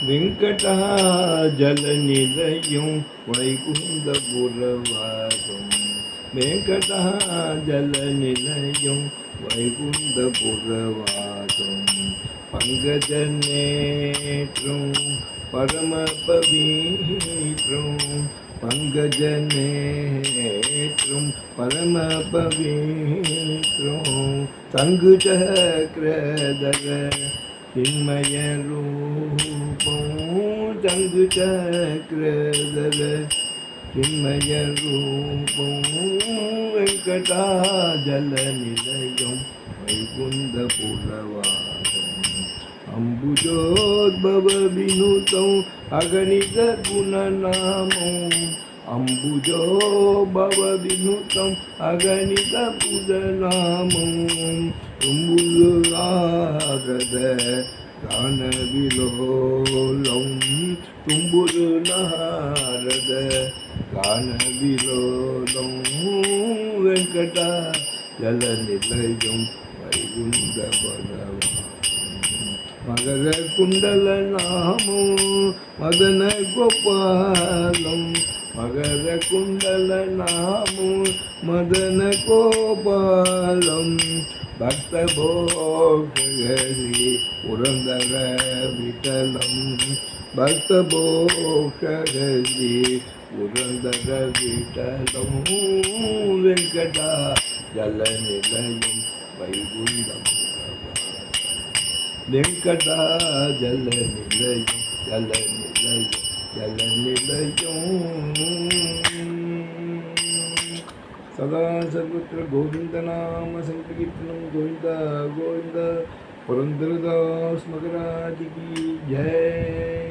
வெங்கடாஜலநிலையும் வைகுந்தபுரவாசம் வெங்கடாஜலநிலையும் வைகுந்தபுரவாசம் பங்கஜநேற்றும் பரமபவீற்றும் பங்கஜநேற்றும் பரமபவீற்றும் தங்கு சக்கரதர சின்மய ரூபம் கங்கு சக்கரதர சின்மய ரூபம் வெங்கடாஜல நிலையம் வைகுந்த புலவாசம் அம்புஜோத்பவ வினுதம் அகணித குணநாமம். அம்புஜோ பவ வினுதம் அகணித புதநாமம். தும்புருநாரத கான விலோலம் தும்புரு நாரத கான விலோலம் வெங்கடா ஜல நிலையம் வைகுந்த பகவான் மகர குண்டல நாமம் மதன கோபாலம் மகர குண்டல நாமம் மதன கோபாலம் பக்த போகரி புரந்தர விட்டலம் பக்த போகரி புரந்தர வெங்கடா ஜல நிலையம் வைகுண்டம் வெங்கடாஜல நிலையும் ஜல நிலையும் ஜல நிலையும் சதா சர்வத்திர கோவிந்த நாம சங்கீர்த்தனம் கோவிந்தா கோவிந்தா. புரந்தரதாஸ் மகராஜ் கி ஜெய்